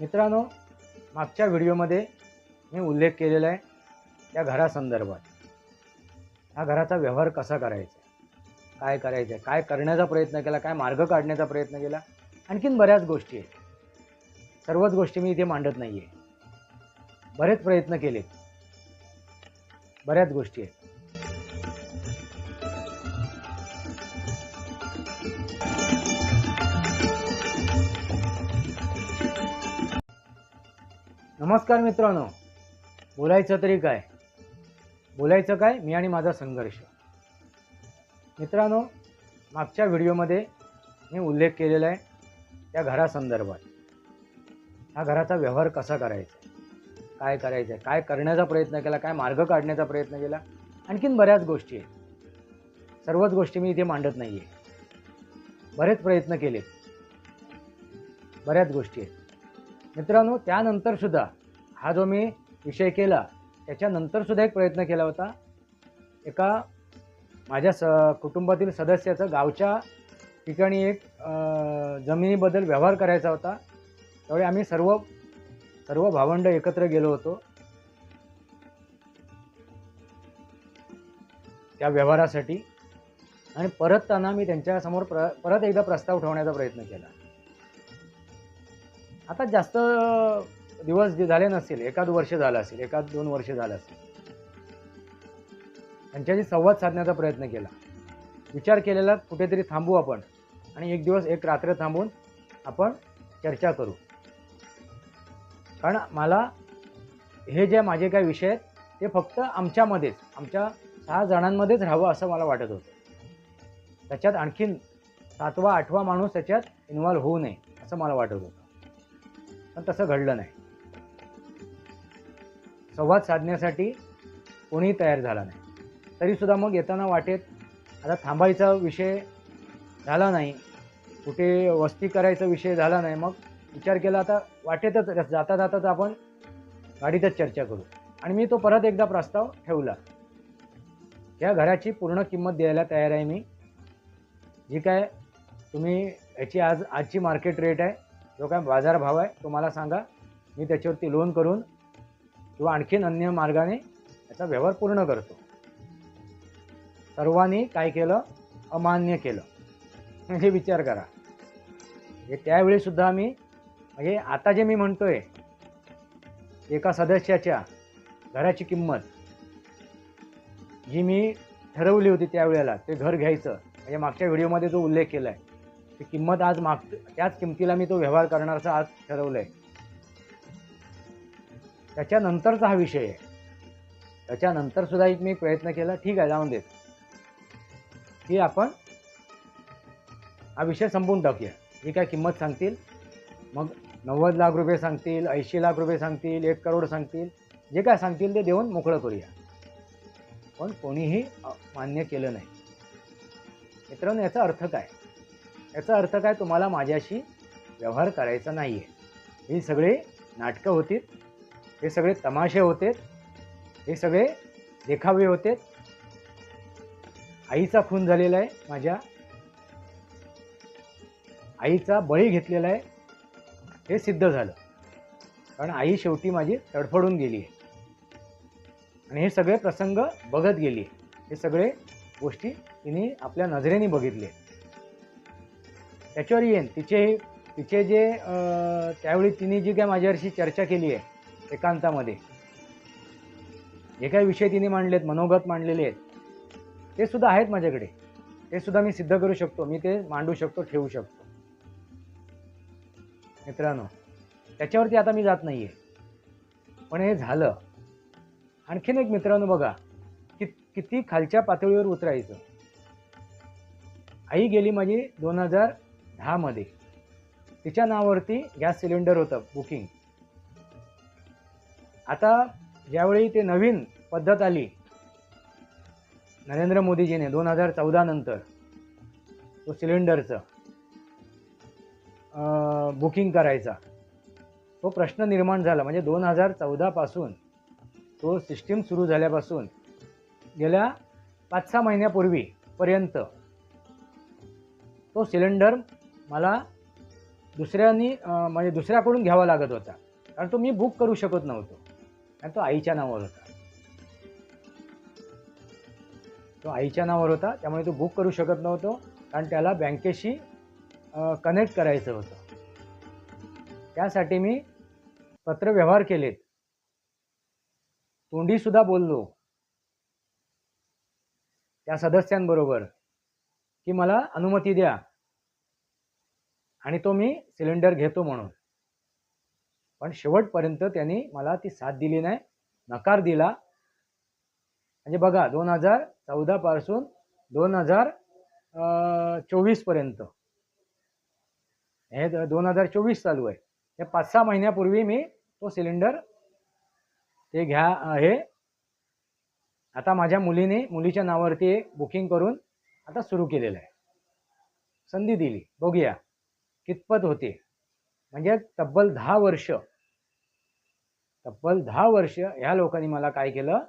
मित्रांनो मागच्या व्हिडिओमध्ये मी उल्लेख केलेला आहे त्या घरासंदर्भात. ह्या घराचा व्यवहार कसा करायचा? काय करायचं? आहे काय करण्याचा प्रयत्न केला? काय मार्ग काढण्याचा प्रयत्न केला? आणखीन बऱ्याच गोष्टी आहेत. सर्वच गोष्टी मी इथे मांडत नाही आहे बरेच प्रयत्न केलेत. बऱ्याच गोष्टी आहेत. नमस्कार मित्रांनो. बोलायचं तरी काय? बोलायचं काय? मी आणि माझा संघर्ष. मित्रांनो मागच्या व्हिडिओमध्ये मी उल्लेख केलेला आहे त्या घरासंदर्भात. ह्या घराचा व्यवहार कसा करायचा? काय करायचं? आहे काय करण्याचा प्रयत्न केला? काय मार्ग काढण्याचा प्रयत्न केला? आणखीन बऱ्याच गोष्टी आहेत. सर्वच गोष्टी मी इथे मांडत नाही आहे बरेच प्रयत्न केलेत. बऱ्याच गोष्टी आहेत. मित्रांनो त्यानंतरसुद्धा हा जो मी विषय केला त्याच्यानंतरसुद्धा एक प्रयत्न केला होता. एका माझ्या स कुटुंबातील सदस्याचं गावच्या ठिकाणी एक जमिनीबद्दल व्यवहार करायचा होता. त्यावेळी आम्ही सर्व सर्व भावंड एकत्र गेलो होतो. त्या व्यवहारासाठी. आणि परतताना मी त्यांच्यासमोर प्र परत एकदा प्रस्ताव ठेवण्याचा प्रयत्न केला. आता जास्त दिवस जे झाले नसतील एखाद वर्ष झालं असेल एखाद दोन वर्ष झालं असेल त्यांच्याशी संवाद साधण्याचा प्रयत्न केला. विचार केलेला कुठेतरी थांबू आपण आणि एक दिवस एक रात्र थांबून आपण चर्चा करू. कारण मला हे जे माझे काही विषय आहेत ते फक्त आमच्यामध्येच आमच्या सहा जणांमध्येच राहावं असं मला वाटत होतं. त्याच्यात आणखीन सातवा आठवा माणूस त्याच्यात इन्व्हॉल्व होऊ नये असं मला वाटत होतं. पण तसं घडलं नाही. संवाद साधण्यासाठी कोणीही तयार झाला नाही. तरीसुद्धा मग येताना वाटेत आता थांबायचा विषय झाला नाही. कुठे वस्ती करायचा विषय झाला नाही. मग विचार केला आता वाटेतच जाता जाताच आपण गाडीतच चर्चा करू. आणि मी तो परत एकदा प्रस्ताव ठेवला. या घराची पूर्ण किंमत द्यायला तयार आहे मी. जी काय तुम्ही याची आज आजची मार्केट रेट आहे जो काय बाजारभाव आहे तो मला सांगा. मी त्याच्यावरती लोन करून किंवा आणखीन अन्य मार्गाने याचा व्यवहार पूर्ण करतो. सर्वांनी काय केलं? अमान्य केलं. म्हणजे विचार करा. हे त्यावेळीसुद्धा मी म्हणजे आता जे मी म्हणतोय एका सदस्याच्या घराची किंमत जी मी ठरवली होती त्यावेळेला ते घर घ्यायचं म्हणजे मागच्या व्हिडिओमध्ये जो उल्लेख केला आहे ती किंमत आज माग त्याच किमतीला मी तो व्यवहार करण्याचा आज ठरवलं आहे त्याच्यानंतरचा हा विषय आहे. त्याच्यानंतर सुद्धा एक मी प्रयत्न केला. ठीक आहे जाऊन देत की आपण हा विषय संपवून टाकूया. जी काय किंमत सांगतील मग नव्वद लाख रुपये सांगतील ऐंशी लाख रुपये सांगतील एक करोड सांगतील जे काय सांगतील ते देऊन मोकळं करूया. पण कोणीही मान्य केलं नाही. मित्रांनो याचा अर्थ काय? याचा अर्थ काय? तुम्हाला माझ्याशी व्यवहार करायचा नाही आहे ही सगळे नाटकं होती हे सगळे तमाशे होते हे सगळे देखावे होते आईचा खून झालेला आहे माझ्या. आईचा बळी घेतलेला आहे. हे सिद्ध झालं. कारण आई शेवटी माझी तडफडून गेली आहे आणि हे सगळे प्रसंग बघत गेली हे सगळे गोष्टी तिने आपल्या नजरेने बघितले त्याच्यावर येईन तिचे तिचे जे त्यावेळी तिने जी काय माझ्याशी चर्चा केली आहे एकांतामध्ये जे काही विषय तिने मांडलेत मनोगत मांडलेले आहेत ते सुद्धा आहेत माझ्याकडे. ते सुद्धा मी सिद्ध करू शकतो मी ते मांडू शकतो ठेवू शकतो. मित्रांनो त्याच्यावरती आता मी जात नाही आहे पण हे झालं. आणखीन एक मित्रांनो बघा कि किती खालच्या पातळीवर उतरायचं. आई गेली माझी दोन हजार दहामध्ये. तिच्या नावावरती गॅस सिलेंडर होतं बुकिंग. आता ज्यावेळी ते नवीन पद्धत आली नरेंद्र मोदीजीने दोन हजार चौदा नंतर तो सिलेंडरचं बुकिंग करायचा. तो प्रश्न निर्माण झाला. म्हणजे दोन हजार चौदापासून तो सिस्टीम सुरू झाल्यापासून गेल्या पाच सहा महिन्यापूर्वीपर्यंत तो सिलेंडर मला दुसऱ्यांनी म्हणजे दुसऱ्याकडून घ्यावा लागत होता. कारण तो मी बुक करू शकत नव्हतो. कारण तो आईच्या नावावर होता. तो आईच्या नावावर होता त्यामुळे तो बुक करू शकत नव्हतो. कारण त्याला बँकेशी कनेक्ट करायचं होतं. त्यासाठी मी पत्रव्यवहार केलेत. तोंडीसुद्धा बोललो. त्या सदस्यांबरोबर की मला अनुमती द्या. आणि तो मी सिलेंडर घेतो म्हणून. पण शेवटपर्यंत त्यांनी मला ती साथ दिली नाही नकार दिला. म्हणजे बघा दोन हजार चौदापासून दोन हजार चोवीसपर्यंत हे दोन हजार चोवीस चालू आहे. हे पाच सहा महिन्यापूर्वी मी तो सिलेंडर ते घ्या हे आता माझ्या मुलीने मुलीच्या नावावरती एक बुकिंग करून आता सुरू केलेलं आहे. संधी दिली. बघूया. कितपत होते? म्हणजे तब्बल दहा वर्ष. तब्बल दहा वर्ष ह्या लोकांनी मला काय केलं?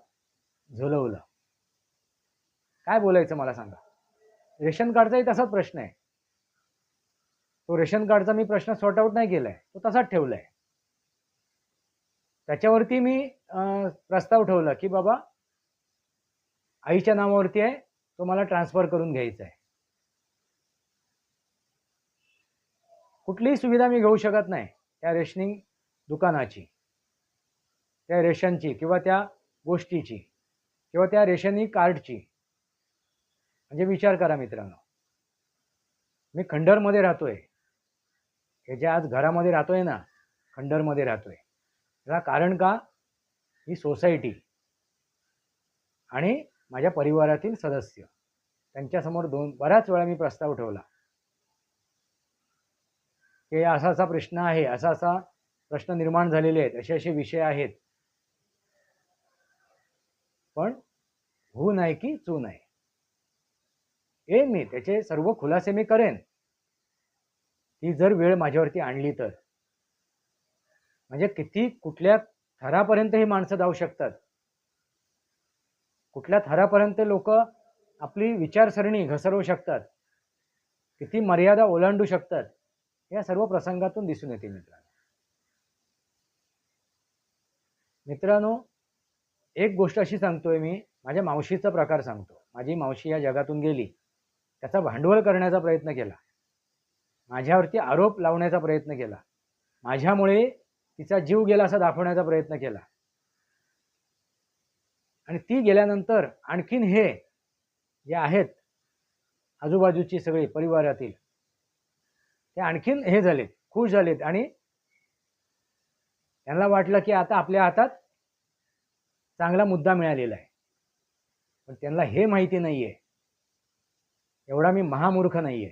झुलवलं. काय बोलायचं मला सांगा? रेशन कार्डचाही तसाच प्रश्न आहे. तो रेशन कार्डचा मी प्रश्न सॉर्ट आउट नाही केलाय. तो तसाच ठेवलाय. त्याच्यावरती मी प्रस्ताव ठेवला की बाबा आईच्या नावावरती आहे तो मला ट्रान्सफर करून घ्यायचा आहे. कुठलीही सुविधा मी घेऊ शकत नाही त्या रेशनिंग दुकानाची त्या रेशनची किंवा त्या गोष्टीची किंवा त्या रेशनिंग कार्डची. म्हणजे विचार करा मित्रांनो. मी खंडरमध्ये राहतोय. हे जे आज घरामध्ये राहतोय ना खंडरमध्ये राहतोय. याला कारण का? ही सोसायटी आणि माझ्या परिवारातील सदस्य. त्यांच्यासमोर दोन बऱ्याच वेळा मी प्रस्ताव ठेवला. की असा असा प्रश्न आहे असा असा प्रश्न निर्माण झालेले आहेत असे असे विषय आहेत. पण हो नाही की चू नाही. हे मी त्याचे सर्व खुलासे मी करेन. ती जर वेळ माझ्यावरती आणली तर. म्हणजे किती कुठल्या थरापर्यंत ही माणसं जाऊ शकतात? कुठल्या थरापर्यंत लोक आपली विचारसरणी घसरवू शकतात? किती मर्यादा ओलांडू शकतात? या सर्व प्रसंगातून दिसून येते मित्रांनो. मित्रांनो एक गोष्ट अशी सांगतोय मी माझ्या मावशीचा प्रकार सांगतो. माझी मावशी या जगातून गेली. त्याचा भांडवल करण्याचा प्रयत्न केला. माझ्यावरती आरोप लावण्याचा प्रयत्न केला. माझ्यामुळे तिचा जीव गेला असा दाखवण्याचा प्रयत्न केला. आणि ती गेल्यानंतर आणखीन हे जे आहेत आजूबाजूची सगळी परिवारातील ते आणखीन हे झालेत खुश झालेत. आणि त्यांना वाटलं की आता आपल्या हातात चांगला मुद्दा मिळालेला आहे. पण त्यांना हे माहिती नाहीये. एवढा मी महामूर्ख नाहीये.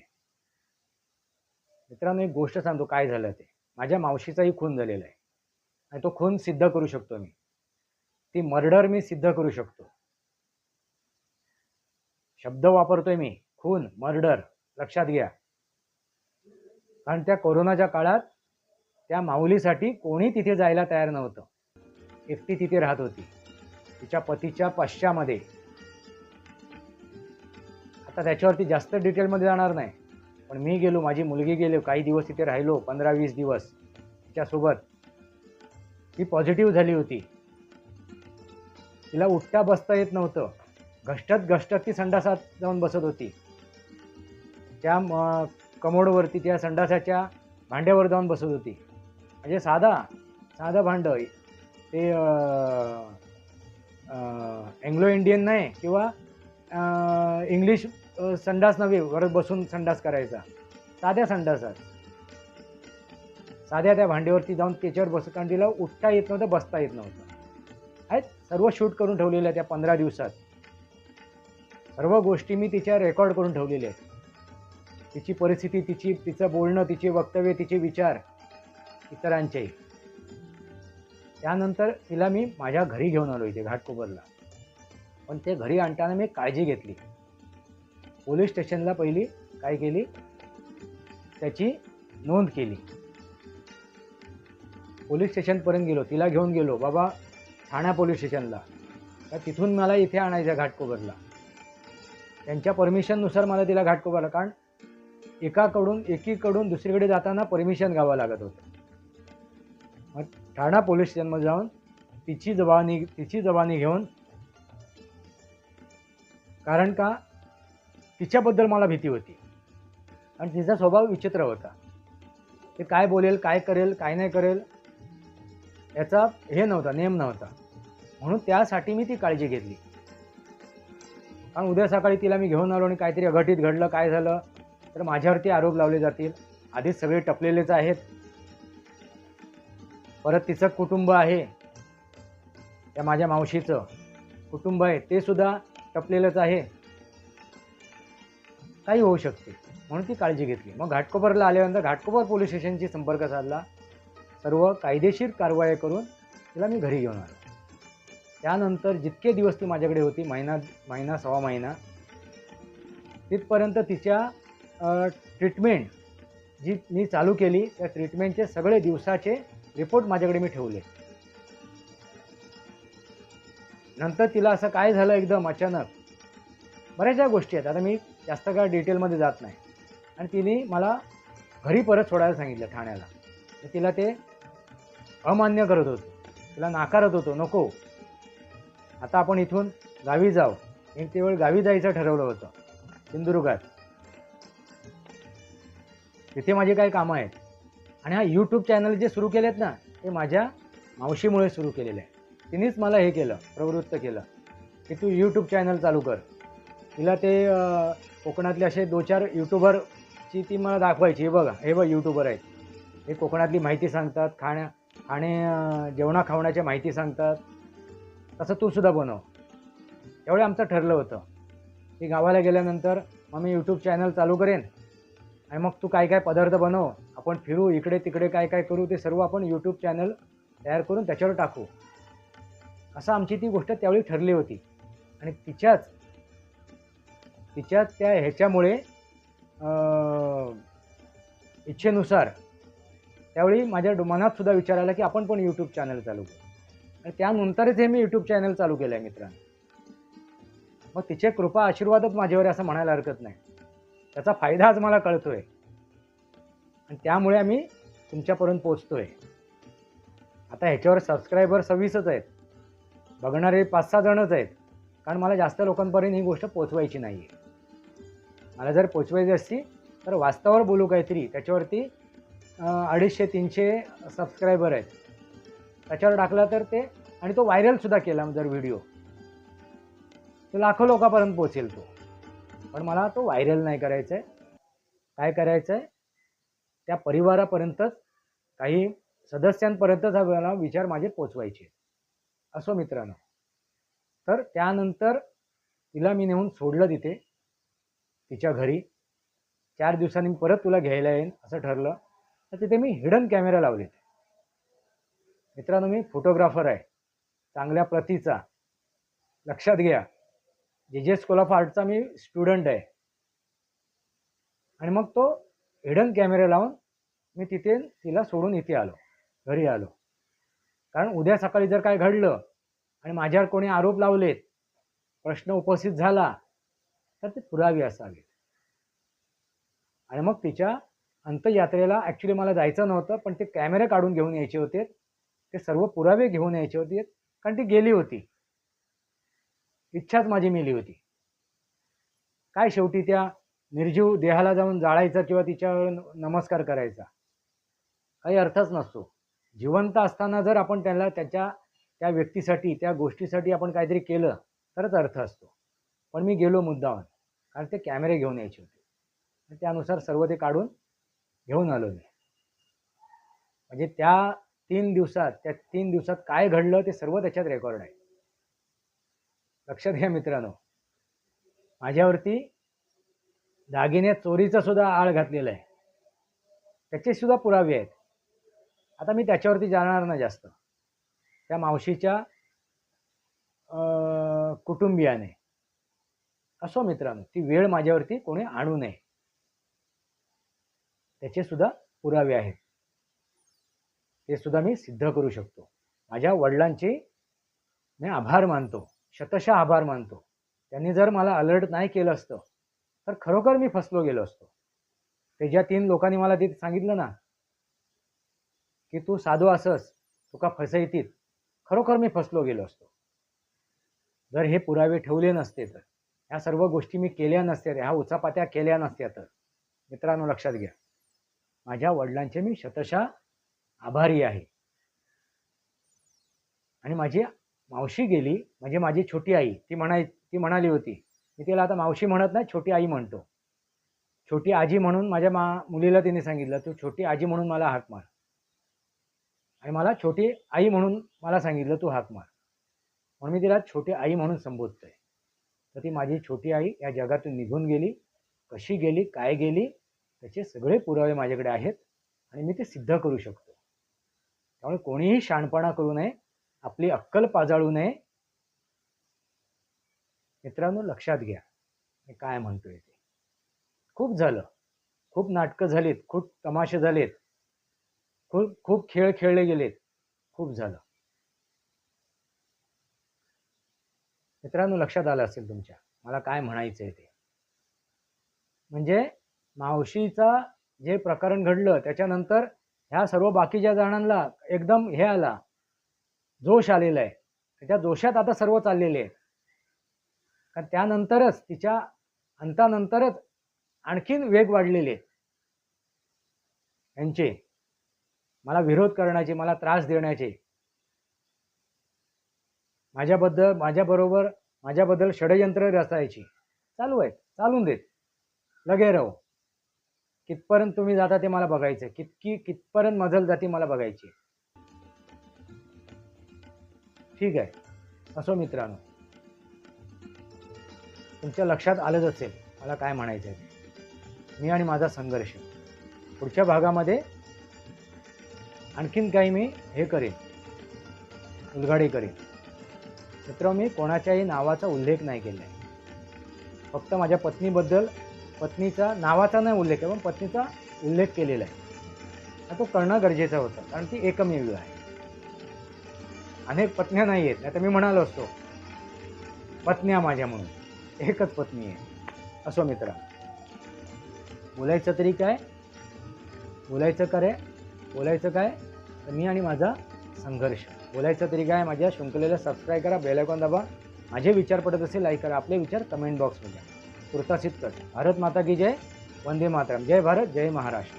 मित्रांनो एक गोष्ट सांगतो काय झालं ते. माझ्या मावशीचाही खून झालेला आहे. आणि तो खून सिद्ध करू शकतो मी. ती मर्डर मी सिद्ध करू शकतो. शब्द वापरतोय मी. खून मर्डर. लक्षात घ्या. कारण त्या कोरोनाच्या काळात त्या माऊलीसाठी कोणी तिथे जायला तयार नव्हतं. एकटी तिथे राहत होती. तिच्या पतीच्या पाश्च्यामध्ये आता त्याच्यावरती जास्त डिटेलमध्ये जाणार नाही. पण मी गेलो माझी मुलगी गेलो काही दिवस तिथे राहिलो पंधरा वीस दिवस. तिच्यासोबत. ती पॉझिटिव्ह झाली होती. तिला उठता बसता येत नव्हतं. घष्टत घष्टत ती संडासात जाऊन बसत होती. त्या कमोडवरती त्या संडासाच्या भांड्यावर जाऊन बसत होती. म्हणजे साधा साधं भांडं ते अँग्लो इंडियन नाही किंवा इंग्लिश संडास नव्हे वर बसून संडास करायचा. साध्या संडासात. साध्या त्या भांडीवरती जाऊन त्याच्यावर बसत कारण तिला उठता येत नव्हतं बसता येत नव्हतं. आहेत सर्व शूट करून ठेवलेल्या त्या पंधरा दिवसात. सर्व गोष्टी मी तिच्या रेकॉर्ड करून ठेवलेल्या आहेत. तिची परिस्थिती तिची तिचं बोलणं तिचे वक्तव्य तिचे विचार इतरांचेही त्यानंतर तिला मी माझ्या घरी घेऊन आलो इथे घाटकोपरला पण ते घरी आणताना मी काळजी घेतली. पोलीस स्टेशनला पहिली काय केली? त्याची नोंद केली. पोलीस स्टेशनपर्यंत गेलो तिला घेऊन गेलो बाबा ठाणा पोलीस स्टेशनला. तर तिथून मला इथे आणायचं घाटकोपरला त्यांच्या परमिशननुसार मला तिला घाटकोपरला कारण एकाकडून एकीकडून दुसरीकडे जाताना परमिशन घ्यावं लागत होतं. मग ठाणा पोलीस स्टेशनमध्ये जाऊन तिची जबानी तिची जबानी घेऊन कारण का? तिच्याबद्दल मला भीती होती. आणि तिचा स्वभाव विचित्र होता. ते काय बोलेल काय करेल काय नाही करेल याचा हे नव्हता नेम नव्हता. म्हणून त्यासाठी मी ती काळजी घेतली. कारण उद्या सकाळी तिला मी घेऊन आलो आणि काहीतरी अघटित घडलं काय झालं तर माझ्यावरती आरोप लावले जातील. आधीच सगळे टपलेलेच आहेत. परत तिचं कुटुंब आहे. त्या माझ्या मावशीचं कुटुंब आहे. ते सुद्धा टपलेलंच आहे. काही होऊ शकते. म्हणून ती काळजी घेतली. मग घाटकोपरला आल्यानंतर घाटकोपर पोलीस स्टेशनशी संपर्क साधला. सर्व कायदेशीर कारवाई करून तिला मी घरी घेऊन आलो. त्यानंतर जितके दिवस ती माझ्याकडे होती महिना महिना सव्वा महिना तिथपर्यंत तिच्या ट्रीटमेंट जी मी चालू केली त्या ट्रीटमेंटचे सगळे दिवसाचे रिपोर्ट माझ्याकडे मी ठेवले. नंतर तिला असं काय झालं एकदम अचानक? बऱ्याचशा गोष्टी आहेत. आता मी जास्त काय डिटेलमध्ये जात नाही. आणि तिने मला घरी परत सोडायला सांगितलं ठाण्याला. तर तिला ते अमान्य करत होतो. तिला नाकारत होतो नको. आता आपण इथून गावी जाऊ. एक ते वेळ गावी जायचं ठरवलं होतं. सिंधुदुर्गात. तिथे माझी काही कामं आहेत. आणि हा यूट्यूब चॅनल जे सुरू केले आहेत ना ते माझ्या मावशीमुळे सुरू केलेलं आहे. तिनेच मला हे केलं प्रवृत्त केलं. की तू यूट्यूब चॅनल चालू कर. तिला ते कोकणातले असे दो चार यूट्यूबरची ती मला दाखवायची. हे बघा हे बघ यूट्यूबर आहेत. हे कोकणातली माहिती सांगतात खाण्या खाणे जेवणा खावण्याच्या माहिती सांगतात. तसं तू सुद्धा बनव. त्यावेळी आमचं ठरलं होतं. की गावाला गेल्यानंतर मग मी यूट्यूब चॅनल चालू करेन. आणि मग तू काय काय पदार्थ बनव आपण फिरू इकडे तिकडे काय काय करू ते सर्व आपण यूट्यूब चॅनल तयार करून त्याच्यावर टाकू. असं आमची ती गोष्ट त्यावेळी ठरली होती. आणि तिच्याच तिच्याच त्या ह्याच्यामुळे इच्छेनुसार त्यावेळी माझ्या डो- मनात सुद्धा विचार आला की आपण पण यूट्यूब चॅनल चालू करू. आणि त्यानंतरच हे मी यूट्यूब चॅनल चालू केलं आहे मित्रांनो. मग तिचे कृपा आशीर्वादच माझ्यावर असं म्हणायला हरकत नाही. त्याचा फायदा आज मला कळतोय. आणि त्यामुळे आम्ही तुमच्यापर्यंत पोचतोय आता ह्याच्यावर सबस्क्रायबर सव्वीसच आहेत. बघणारे पाच सहा जणच आहेत. कारण मला जास्त लोकांपर्यंत ही गोष्ट पोचवायची नाही आहे मला जर पोचवायची असती तर वास्तवावर बोलू काहीतरी. त्याच्यावरती अडीचशे तीनशे सबस्क्रायबर आहेत. त्याच्यावर टाकला तर ते आणि तो व्हायरलसुद्धा केला जर व्हिडिओ तो लाखो लोकांपर्यंत पोचेल तो. पण मला तो व्हायरल नाही करायचा आहे काय करायचं आहे त्या परिवारापर्यंतच काही सदस्यांपर्यंतच हा मला विचार माझे पोचवायचे असो मित्रांनो. तर त्यानंतर तिला मी नेऊन सोडलं तिथे तिच्या घरी. चार दिवसांनी परत तुला घ्यायला येईन असं ठरलं. तर तिथे मी हिडन कॅमेरा लावले मित्रांनो मी फोटोग्राफर आहे. चांगल्या प्रतीचा. लक्षात घ्या. जे जे स्कूल ऑफ आर्टचा मी स्टुडंट आहे. आणि मग तो हिडन कॅमेरा लावून मी तिथे तिला सोडून इथे आलो घरी आलो. कारण उद्या सकाळी जर काय घडलं आणि माझ्यावर कोणी आरोप लावलेत प्रश्न उपस्थित झाला तर ते पुरावे असावेत. आणि मग तिच्या अंतयात्रेला ॲक्च्युली मला जायचं नव्हतं पण ते कॅमेरे काढून घेऊन यायचे होते. ते सर्व पुरावे घेऊन यायचे होते कारण ती गेली होती. इच्छाच माझी मेली होती. काय शेवटी त्या निर्जीव देहाला जाऊन जाळायचा किंवा तिच्यावर नमस्कार करायचा? काही अर्थच नसतो. जिवंत असताना जर आपण त्याला त्याच्या त्या व्यक्तीसाठी त्या गोष्टीसाठी आपण काहीतरी केलं तरच अर्थ असतो. पण मी गेलो मुद्दावर कारण ते कॅमेरे घेऊन यायचे होते. त्यानुसार सर्व ते काढून घेऊन आलो मी. म्हणजे त्या तीन दिवसात त्या तीन दिवसात काय घडलं ते सर्व त्याच्यात रेकॉर्ड आहे. लक्षात घ्या मित्रांनो. माझ्यावरती दागिने चोरीचा सुद्धा आळ घातलेला आहे. त्याचे सुद्धा पुरावे आहेत. आता मी त्याच्यावरती जाणार ना जास्त. त्या मावशीच्या कुटुंबियाने. असो मित्रांनो ती वेळ माझ्यावरती कोणी आणू नये. त्याचे सुद्धा पुरावे आहेत. ते सुद्धा मी सिद्ध करू शकतो. माझ्या वडिलांचे मी आभार मानतो. शतशः आभार मानतो. त्यांनी जर मला अलर्ट नाही केलं असतं तर खरोखर मी फसलो गेलो असतो. ते ज्या तीन लोकांनी मला तिथे सांगितलं ना की तू साधू असस तुका फसयतीत खरोखर मी फसलो गेलो असतो. जर हे पुरावे ठेवले नसते तर ह्या सर्व गोष्टी मी केल्या नसत्या ह्या उचापात्या केल्या नसत्या तर मित्रांनो लक्षात घ्या. माझ्या वडिलांचे मी शतशः आभारी आहे. आणि माझी मावशी गेली म्हणजे माझी छोटी आई ती म्हणाय ती म्हणाली होती मी तिला आता मावशी म्हणत नाही छोटी आई म्हणतो. छोटी आजी म्हणून माझ्या मा मुलीला तिने सांगितलं तू छोटी आजी म्हणून मला हाक मार. आणि मला छोटी आई म्हणून मला सांगितलं तू हाक मार. म्हणून मी तिला छोटी आई म्हणून संबोधतोय. तर ती माझी छोटी आई या जगातून निघून गेली. कशी गेली काय गेली त्याचे सगळे पुरावे माझ्याकडे आहेत आणि मी ते सिद्ध करू शकतो. त्यामुळे कोणीही शहाणपणा करू नये. आपली अक्कल पाजाळू नये. मित्रांनो लक्षात घ्या. मी काय म्हणतोय ते. खूप झालं. खूप नाटकं झालीत. खूप तमाशे झालेत. खूप खूप खेळ खेळले गेलेत. खूप झालं. मित्रांनो लक्षात आलं असेल तुमच्या. मला काय म्हणायचं आहे ते? म्हणजे मावशीचा जे प्रकरण घडलं त्याच्यानंतर ह्या सर्व बाकीच्या जणांना एकदम हे आला. जोश आलेला आहे. त्या जोशात आता सर्व चाललेले आहे कारण त्यानंतरच तिच्या अंतानंतरच आणखीन वेग वाढलेले यांचे मला विरोध करण्याचे मला त्रास देण्याचे. माझ्याबद्दल माझ्याबरोबर माझ्याबद्दल षडयंत्र रचायची. चालू आहेत चालून देत. लगे राहू. कितपर्यंत तुम्ही जाता ते मला बघायचं कितकी कितपर्यंत मजल जाती मला बघायची. ठीक आहे. असो मित्रांनो. तुमच्या लक्षात आलंच असेल मला काय म्हणायचं आहे मी आणि माझा संघर्ष. पुढच्या भागामध्ये आणखीन काही मी हे करेन. उलगाडी करेन. मित्र मी कोणाच्याही नावाचा उल्लेख नाही केला आहे फक्त माझ्या पत्नीबद्दल पत्नीचा नावाचा नाही उल्लेख आहे पण पत्नीचा उल्लेख केलेला आहे. तो करणं गरजेचं होतं कारण ती एकमेव आहे. अनेक पत्न्या नाही आहेत नाही तर मी म्हणालो असतो पत्न्या माझ्या म्हणून. एकच पत्नी आहे. असो मित्रा. बोलायचं तरी काय? बोलायचं काय बोलायचं काय? तर मी आणि माझा संघर्ष. बोलायचं तरी काय? माझ्या शृंखलेला सबस्क्राईब करा बेलायकॉन दाबा. माझे विचार पडत असेल लाईक करा. आपले विचार कमेंट बॉक्समध्ये पुरतासित कर. भारत माता की जय. वंदे मातरम. जय भारत जय महाराष्ट्र.